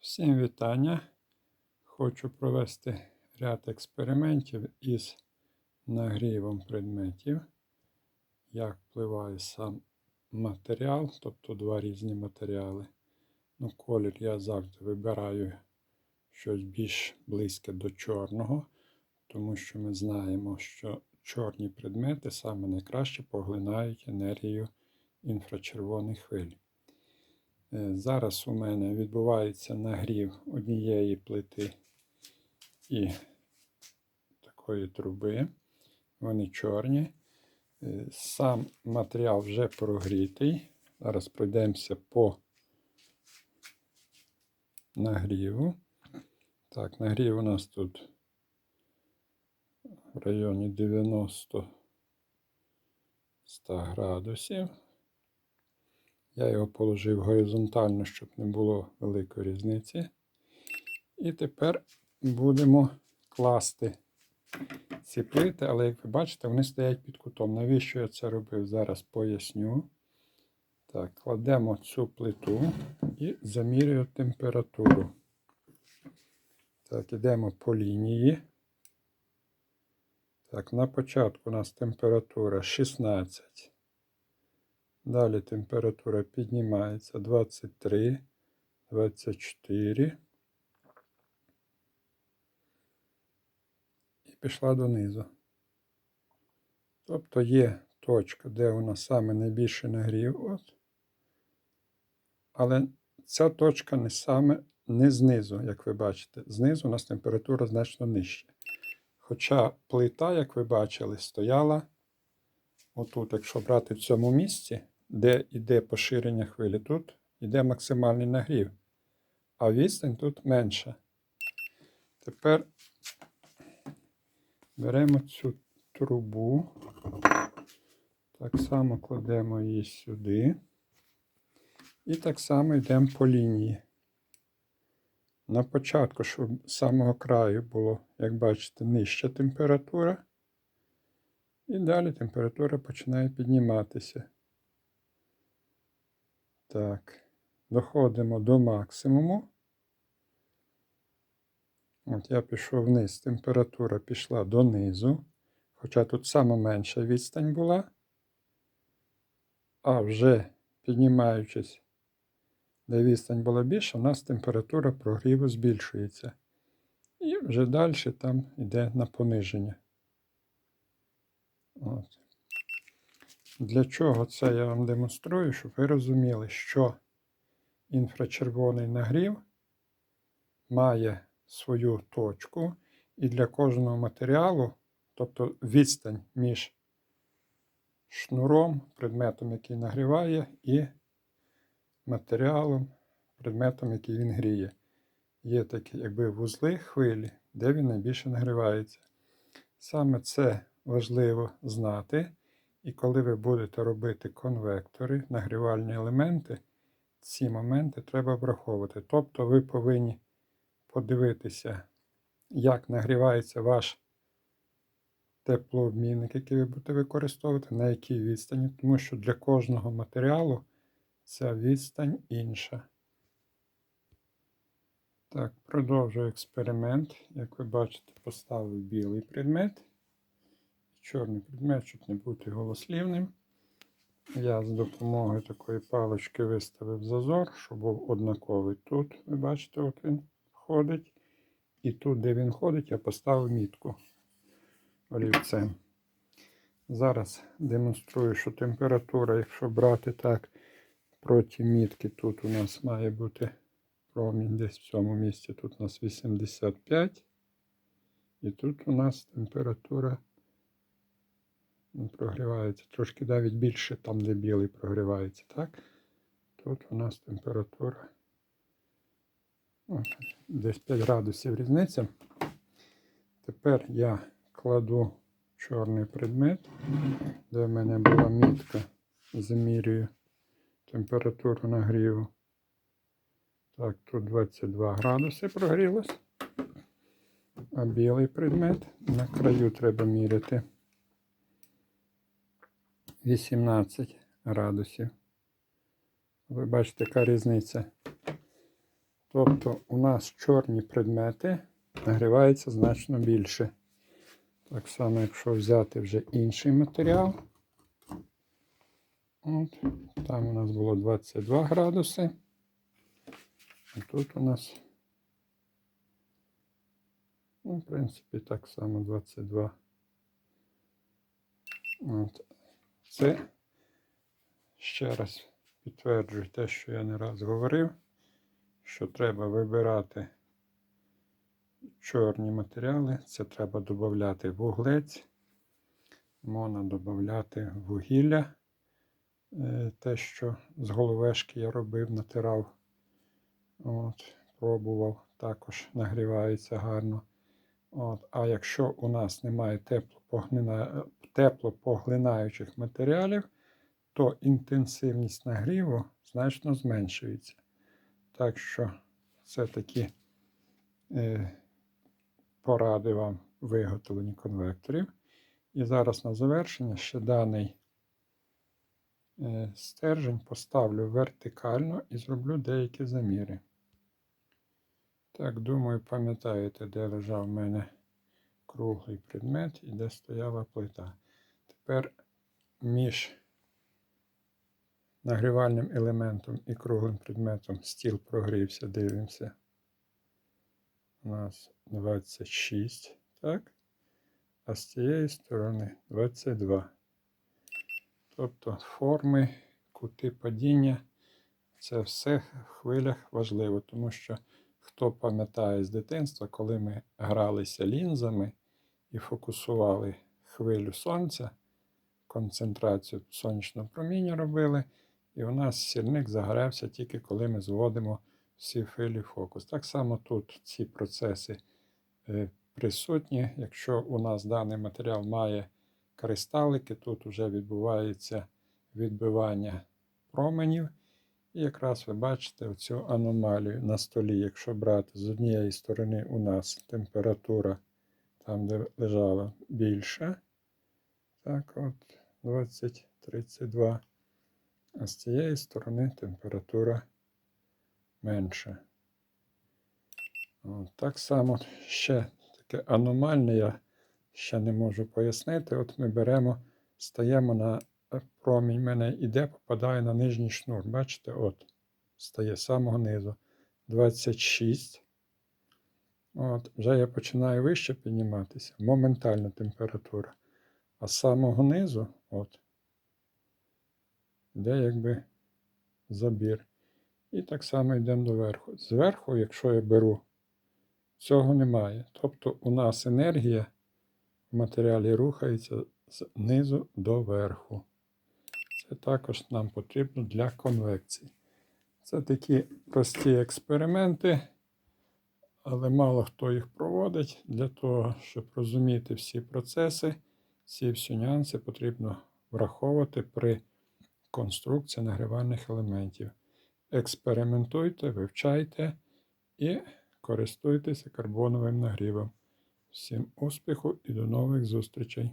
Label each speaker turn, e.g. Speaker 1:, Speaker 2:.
Speaker 1: Всім вітання. Хочу провести ряд експериментів із нагрівом предметів, як впливає сам матеріал, тобто два різні матеріали. Ну, колір я завжди вибираю щось більш близьке до чорного, тому що ми знаємо, що чорні предмети саме найкраще поглинають енергію інфрачервоних хвиль. Е, Зараз у мене відбувається нагрів однієї плити і такої труби. Вони чорні. Е, Сам матеріал вже прогрітий. Зараз пройдемося по нагріву. Так, нагрів у нас тут в районі 90 100 градусів. Я його положив горизонтально, щоб не було великої різниці. І тепер будемо класти ці плити, але як ви бачите, вони стоять під кутом. Навіщо я це робив? Зараз поясню. Так, кладемо цю плиту і замірюю температуру. Так, йдемо по лінії. Так, на початку у нас температура 16. Далі температура піднімається 23, 24. І пішла донизу. Тобто є точка, де у нас саме найбільший нагрів. От. Але ця точка не саме не знизу, як ви бачите. Знизу у нас температура значно нижча. Хоча плита, як ви бачили, стояла отут, якщо брати в цьому місці, де йде поширення хвилі, тут йде максимальний нагрів, а відстань тут менша. Тепер беремо цю трубу, так само кладемо її сюди. І так само йдемо по лінії. На початку, щоб з самого краю було, як бачите, нижча температура. І далі температура починає підніматися. Так, доходимо до максимуму. От я пішов вниз, температура пішла донизу, хоча тут сама менша відстань була. А вже піднімаючись, де відстань була більша, у нас температура прогріву збільшується. І вже далі там йде на пониження. От. Для чого це я вам демонструю, щоб ви розуміли, що інфрачервоний нагрів має свою точку, і для кожного матеріалу, тобто відстань між шнуром, предметом, який нагріває, і матеріалом, предметом, який він гріє. Є такі, якби вузли хвилі, де він найбільше нагрівається. Саме це важливо знати. І коли ви будете робити конвектори, нагрівальні елементи, ці моменти треба враховувати. Тобто ви повинні подивитися, як нагрівається ваш теплообмінник, який ви будете використовувати, на якій відстані, тому що для кожного матеріалу ця відстань інша. Так, продовжую експеримент. Як ви бачите, поставив білий предмет чорний предмет, щоб не бути голослівним. Я з допомогою такої палички виставив зазор, щоб був однаковий. Тут, ви бачите, от він ходить. І тут, де він ходить, я поставив мітку олівцем. Зараз демонструю, що температура, якщо брати так, проти мітки, тут у нас має бути промінь десь в цьому місці. Тут у нас 85. І тут у нас температура прогрівається. Трошки навіть більше там, де білий прогрівається. так? Тут у нас температура десь 5 градусів різниця. Тепер я кладу чорний предмет, де в мене була мітка, замірюю температуру нагріву. Так, тут 22 градуси прогрілось. А білий предмет на краю треба міряти. 18 градусів. Ви бачите, яка різниця. Тобто у нас чорні предмети нагріваються значно більше. Так само, якщо взяти вже інший матеріал. От, там у нас було 22 градуси. А тут у нас, ну, в принципі, так само 22. От. Це ще раз підтверджую те, що я не раз говорив, що треба вибирати чорні матеріали. Це треба додати вуглець, можна додати вугілля. Е, Те, що з головешки я робив, натирав, от, пробував, також нагрівається гарно. От, а якщо у нас немає теплопоглина... теплопоглинаючих матеріалів, то інтенсивність нагріву значно зменшується. Так що це такі е, поради вам виготовлені конвекторів. І зараз на завершення ще даний е, стержень поставлю вертикально і зроблю деякі заміри. Так, думаю, пам'ятаєте, де лежав в мене круглий предмет і де стояла плита. Тепер між нагрівальним елементом і круглим предметом стіл прогрівся, дивимося. У нас 26, так? А з цієї сторони 22. Тобто форми, кути падіння це все в хвилях важливо, тому що хто пам'ятає з дитинства, коли ми гралися лінзами і фокусували хвилю сонця, концентрацію сонячного проміння робили, і у нас сірник загорявся тільки коли ми зводимо всі хвилі фокус. Так само тут ці процеси е, присутні. Якщо у нас даний матеріал має кристалики, тут вже відбувається відбивання променів. І якраз ви бачите оцю аномалію на столі. Якщо брати з однієї сторони у нас температура там, де лежала більша, так от 20-32, а з цієї сторони температура менша. От, так само ще таке аномальне, я ще не можу пояснити. От ми беремо, стаємо на промінь мене іде, попадає на нижній шнур. Бачите, от, стає з самого низу. 26. От, Вже я починаю вище підніматися. Моментальна температура. А з самого низу, от, йде якби забір. І так само йдемо доверху. Зверху, якщо я беру, цього немає. Тобто у нас енергія в матеріалі рухається з низу до верху. Це також нам потрібно для конвекції. Це такі прості експерименти, але мало хто їх проводить. Для того, щоб розуміти всі процеси, ці всі нюанси потрібно враховувати при конструкції нагрівальних елементів. Експериментуйте, вивчайте і користуйтеся карбоновим нагрівом. Всім успіху і до нових зустрічей!